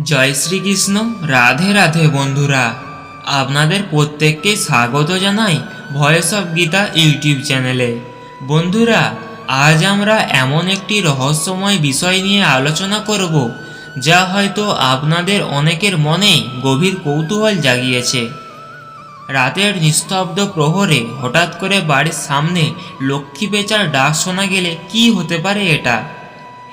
জয় শ্রীকৃষ্ণ, রাধে রাধে বন্ধুরা। আপনাদের প্রত্যেককে স্বাগত জানাই ভয়েস অফ গীতা ইউটিউব চ্যানেলে। বন্ধুরা, আজ আমরা এমন একটি রহস্যময় বিষয় নিয়ে আলোচনা করব, যা হয়তো আপনাদের অনেকের মনে গভীর কৌতূহল জাগিয়েছে। রাতের নিস্তব্ধ প্রহরে হঠাৎ করে বাড়ির সামনে লক্ষ্মী পেঁচার ডাক শোনা গেলে কি হতে পারে এটা?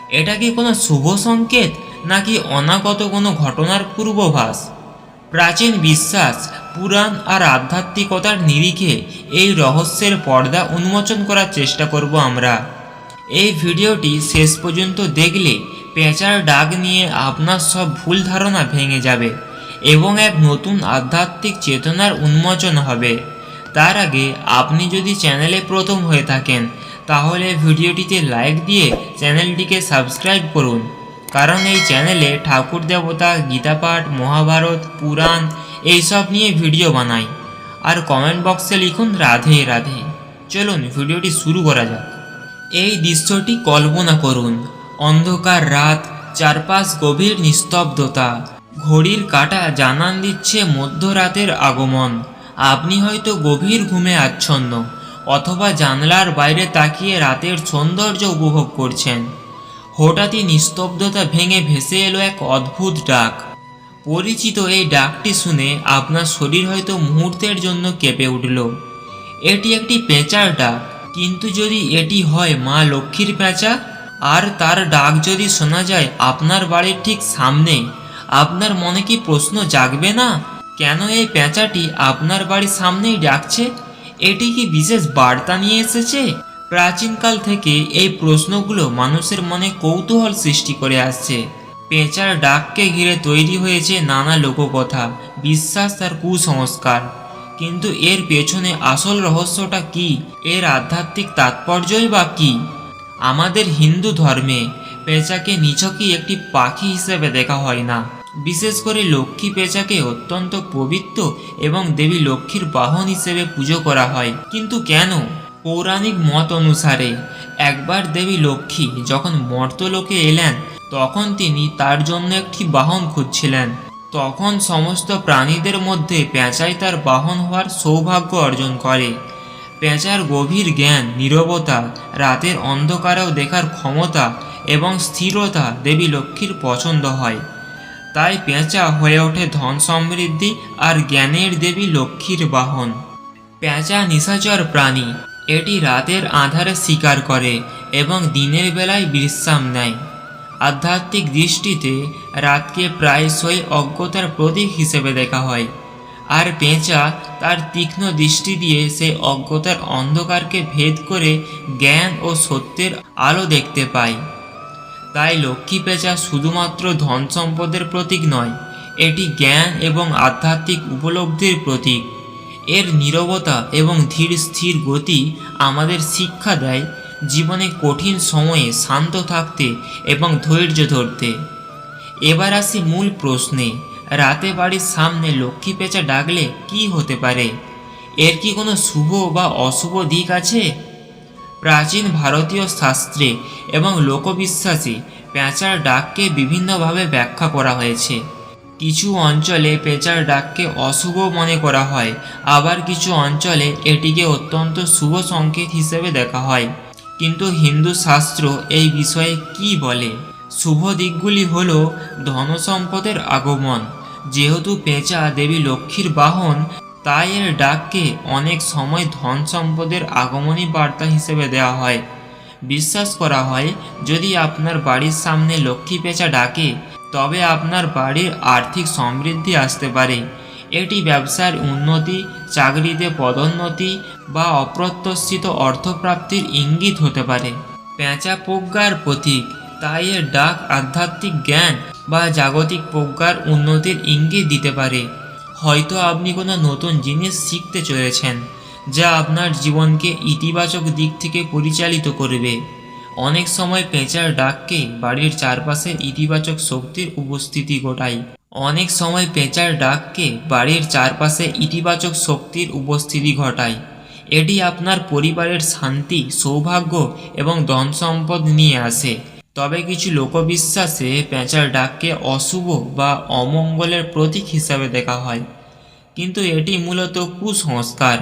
এটা কি কোনো শুভ সংকেত? নাকি অনাগত কোনো ঘটনার পূর্বভাস? প্রাচীন বিশ্বাস, পুরাণ আর আধ্যাত্মিকতার নিরিখে এই রহস্যের পর্দা উন্মোচন করার চেষ্টা করব আমরা। এই ভিডিওটি শেষ পর্যন্ত দেখলে পেঁচার ডাক নিয়ে আপনার সব ভুল ধারণা ভেঙে যাবে এবং এক নতুন আধ্যাত্মিক চেতনার উন্মোচন হবে। তার আগে আপনি যদি চ্যানেলে প্রথম হয়ে থাকেন, তাহলে ভিডিওটিতে লাইক দিয়ে চ্যানেলটিকে সাবস্ক্রাইব করুন। কারণ এই চ্যানেলে ঠাকুর দেবতা, গীতাপাঠ, মহাভারত, পুরাণ এইসব নিয়ে ভিডিও বানাই। আর কমেন্ট বক্সে লিখুন রাধে রাধে। চলুন ভিডিওটি শুরু করা যাক। এই দৃশ্যটি কল্পনা করুন। অন্ধকার রাত, চারপাশ গভীর নিস্তব্ধতা। ঘড়ির কাঁটা জানান দিচ্ছে মধ্যরাতের আগমন। আপনি হয়তো গভীর ঘুমে আচ্ছন্ন, অথবা জানলার বাইরে তাকিয়ে রাতের সৌন্দর্য উপভোগ করছেন। হঠাৎই নিস্তব্ধতা ভেঙে ভেসে এলো এক অদ্ভুত ডাক। পরিচিত এই ডাকটি শুনে আপনার শরীর হয়তো মুহূর্তের জন্য কেঁপে উঠল। এটি একটি পেঁচার ডাক, কিন্তু যদি এটি হয় মা লক্ষ্মীর পেঁচা, আর তার ডাক যদি শোনা যায় আপনার বাড়ির ঠিক সামনে, আপনার মনে কি প্রশ্ন জাগবে না? কেন এই পেঁচাটি আপনার বাড়ির সামনেই ডাকছে? এটি কি বিশেষ বার্তা নিয়ে এসেছে? প্রাচীনকাল থেকে এই প্রশ্নগুলো মানুষের মনে কৌতূহল সৃষ্টি করে আসছে। পেঁচার ডাককে ঘিরে তৈরি হয়েছে নানা লোককথা, বিশ্বাস আর কুসংস্কার। কিন্তু এর পেছনে আসল রহস্যটা কি? এর আধ্যাত্মিক তাৎপর্যই বা কী? আমাদের হিন্দু ধর্মে পেঁচাকে নিছকই একটি পাখি হিসেবে দেখা হয় না। বিশেষ করে লক্ষ্মী পেঁচাকে অত্যন্ত পবিত্র এবং দেবী লক্ষ্মীর বাহন হিসেবে পুজো করা হয়। কিন্তু কেন? পৌরাণিক মত অনুসারে, একবার দেবী লক্ষ্মী যখন মর্তলোকে এলেন, তখন তিনি তার জন্য একটি বাহন খুঁজছিলেন। তখন সমস্ত প্রাণীদের মধ্যে পেঁচাই তার বাহন হওয়ার সৌভাগ্য অর্জন করে। পেঁচার গভীর জ্ঞান, নীরবতা, রাতের অন্ধকারেও দেখার ক্ষমতা এবং স্থিরতা দেবী লক্ষ্মীর পছন্দ হয়। তাই পেঁচা হয়ে ওঠে ধন সমৃদ্ধি আর জ্ঞানের দেবী লক্ষ্মীর বাহন। পেঁচা নিশাচর প্রাণী এটি রাতের আধারে শিকার করে এবং দিনের বেলায় বিশ্রাম নেয়। আধ্যাত্মিক দৃষ্টিতে রাতকে প্রায়শই অজ্ঞতার প্রতীক হিসেবে দেখা হয়, আর পেঁচা তার তীক্ষ্ণ দৃষ্টি দিয়ে সে অজ্ঞতার অন্ধকারকে ভেদ করে জ্ঞান ও সত্যের আলো দেখতে পায়। তাই লক্ষ্মী পেঁচা শুধুমাত্র ধন সম্পদের প্রতীক নয়, এটি জ্ঞান এবং আধ্যাত্মিক উপলব্ধির প্রতীক। এর নীরবতা এবং ধীর স্থির গতি আমাদের শিক্ষা দেয় জীবনে কঠিন সময়ে শান্ত থাকতে এবং ধৈর্য ধরতে। এবার আসি মূল প্রশ্নে, রাতে বাড়ির সামনে লক্ষ্মী পেঁচা ডাকলে কি হতে পারে? এর কি কোনো শুভ বা অশুভ দিক আছে? প্রাচীন ভারতীয় শাস্ত্রে এবং লোকবিশ্বাসে পেঁচার ডাককে বিভিন্নভাবে ব্যাখ্যা করা হয়েছে। কিছু অঞ্চলে পেঁচার ডাককে অশুভ মনে করা হয়, আবার কিছু অঞ্চলে এটিকে অত্যন্ত শুভ সংকেত হিসেবে দেখা হয়। কিন্তু হিন্দু শাস্ত্র এই বিষয়ে কি বলে? শুভ দিকগুলি হল ধনসম্পদের আগমন। যেহেতু পেঁচা দেবী লক্ষ্মীর বাহন, তাই এর ডাককে অনেক সময় ধন সম্পদের আগমনী বার্তা হিসেবে দেওয়া হয়। বিশ্বাস করা হয়, যদি আপনার বাড়ির সামনে লক্ষ্মী পেঁচা ডাকে তবে আপনার বাড়ির আর্থিক সমৃদ্ধি আসতে পারে। এটি ব্যবসার উন্নতি, চাকরিতে পদোন্নতি বা অপ্রত্যাশিত অর্থপ্রাপ্তির ইঙ্গিত হতে পারে। পেঁচা প্রজ্ঞার প্রতীক, তাই এর ডাক আধ্যাত্মিক জ্ঞান বা জাগতিক প্রজ্ঞার উন্নতির ইঙ্গিত দিতে পারে। হয়তো আপনি কোনো নতুন জিনিস শিখতে চলেছেন, যা আপনার জীবনকে ইতিবাচক দিক থেকে পরিচালিত করবে। অনেক সময় পেঁচার ডাককে বাড়ির চারপাশে ইতিবাচক শক্তির উপস্থিতি ঘটায়। অনেক সময় পেঁচার ডাককে বাড়ির চারপাশে ইতিবাচক শক্তির উপস্থিতি ঘটায়। এটি আপনার পরিবারের শান্তি, সৌভাগ্য এবং ধন সম্পদ নিয়ে আসে। তবে কিছু লোকবিশ্বাসে পেঁচার ডাককে অশুভ বা অমঙ্গলের প্রতীক হিসাবে দেখা হয়। কিন্তু এটি মূলত কুসংস্কার।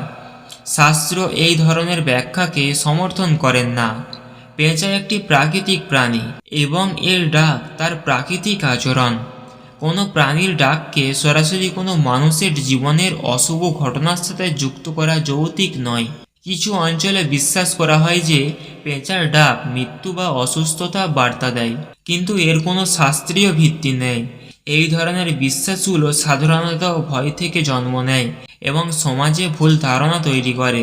শাস্ত্র এই ধরনের ব্যাখ্যাকে সমর্থন করেন না। পেঁচা একটি প্রাকৃতিক প্রাণী এবং এর ডাক তার প্রাকৃতিক আচরণ। কোনো প্রাণীর ডাককে সরাসরি কোনো মানুষের জীবনের অশুভ ঘটনার সাথে যুক্ত করা যৌতিক নয়। কিছু অঞ্চলে বিশ্বাস করা হয় যে, পেঁচার ডাক মৃত্যু বা অসুস্থতা বার্তা দেয়, কিন্তু এর কোনো শাস্ত্রীয় ভিত্তি নেই। এই ধরনের বিশ্বাসগুলো সাধারণত ভয় থেকে জন্ম নেয় এবং সমাজে ভুল ধারণা তৈরি করে।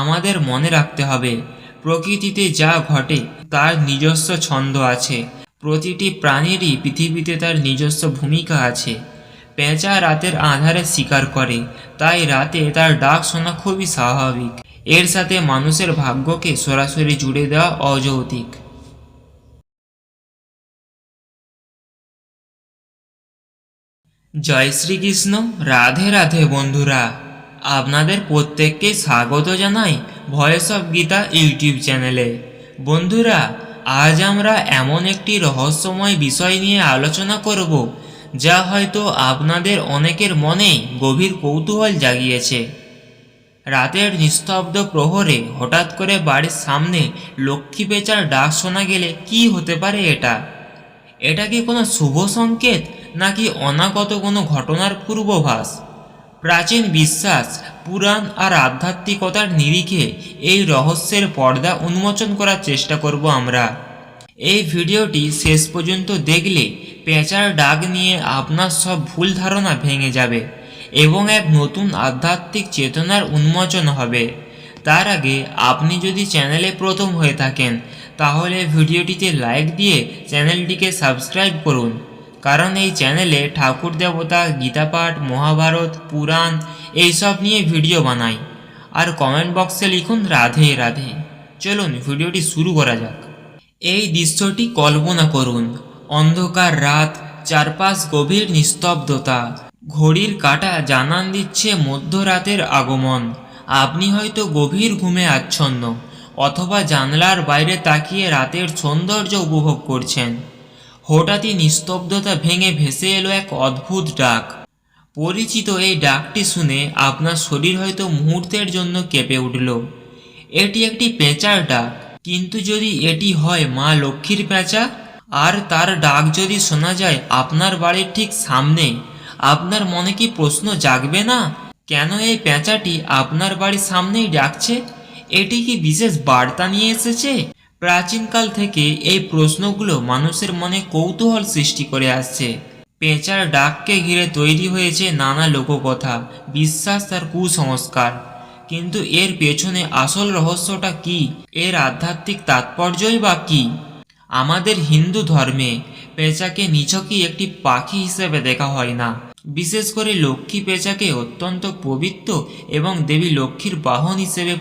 আমাদের মনে রাখতে হবে প্রকৃতিতে যা ঘটে, তার নিজস্ব ছন্দ আছে। প্রতিটি প্রাণীরই পৃথিবীতে তার নিজস্ব ভূমিকা আছে। পেঁচা রাতের আধারে শিকার করে, তাই রাতে তার ডাক শোনা খুবই স্বাভাবিক। এর সাথে মানুষের ভাগ্যকে সরাসরি জুড়ে দেওয়া অযৌতিক জয় শ্রীকৃষ্ণ, রাধে রাধে বন্ধুরা। আপনাদের প্রত্যেককে স্বাগত জানাই ভয়েস অফ গীতা ইউটিউব চ্যানেলে বন্ধুরা, আজ আমরা এমন একটি রহস্যময় বিষয় নিয়ে আলোচনা করব, যা হয়তো আপনাদের অনেকের মনে গভীর কৌতূহল জাগিয়েছে। রাতের নিস্তব্ধ প্রহরে হঠাৎ করে বাড়ির সামনে লক্ষ্মী পেঁচার ডাক শোনা গেলে কি হতে পারে এটা? এটা কি কোনো শুভ সংকেত, নাকি অনাগত কোনো ঘটনার পূর্বভাস? প্রাচীন বিশ্বাস, পুরাণ আর আধ্যাত্মিকতার নিরিখে এই রহস্যের পর্দা উন্মোচন করার চেষ্টা করব আমরা। এই ভিডিওটি শেষ পর্যন্ত দেখলে পেঁচার ডাক নিয়ে আপনার সব ভুল ধারণা ভেঙে যাবে এবং এক নতুন আধ্যাত্মিক চেতনার উন্মোচন হবে। তার আগে আপনি যদি চ্যানেলে প্রথম হয়ে থাকেন, তাহলে ভিডিওটিতে লাইক দিয়ে চ্যানেলটিকে সাবস্ক্রাইব করুন। কারণ এই চ্যানেলে ঠাকুর দেবতা, গীতাপাঠ, মহাভারত, পুরাণ এইসব নিয়ে ভিডিও বানাই। আর কমেন্ট বক্সে লিখুন রাধে রাধে। চলুন ভিডিওটি শুরু করা যাক। এই দৃশ্যটি কল্পনা করুন। অন্ধকার রাত, চারপাশ গভীর নিস্তব্ধতা। ঘড়ির কাঁটা জানান দিচ্ছে মধ্যরাতের আগমন। আপনি হয়তো গভীর ঘুমে আচ্ছন্ন, অথবা জানলার বাইরে তাকিয়ে রাতের সৌন্দর্য উপভোগ করছেন। হঠাৎই নিস্তব্ধতা ভেঙে ভেসে এলো এক অদ্ভুত ডাক। পরিচিত এই ডাকটি শুনে আপনার শরীর হয়তো মুহূর্তের জন্য কেঁপে উঠল। এটি একটি পেঁচার ডাক, কিন্তু যদি এটি হয় মা লক্ষ্মীর পেঁচা, আর তার ডাক যদি শোনা যায় আপনার বাড়ির ঠিক সামনে, আপনার মনে কি প্রশ্ন জাগবে না? কেন এই পেঁচাটি আপনার বাড়ির সামনেই ডাকছে? এটি কি বিশেষ বার্তা নিয়ে এসেছে? প্রাচীনকাল থেকে এই প্রশ্নগুলো মানুষের মনে কৌতূহল সৃষ্টি করে আসছে। পেঁচার ডাককে ঘিরে তৈরি হয়েছে নানা লোককথা, বিশ্বাস আর কুসংস্কার। কিন্তু এর পেছনে আসল রহস্যটা কি? এর আধ্যাত্মিক তাৎপর্যই বা কি? আমাদের হিন্দু ধর্মে পেঁচাকে নিছকই একটি পাখি হিসেবে দেখা হয় না। বিশেষ করে লক্ষ্মী পেঁচাকে অত্যন্ত পবিত্র এবং দেবী লক্ষ্মীর বাহন হিসেবে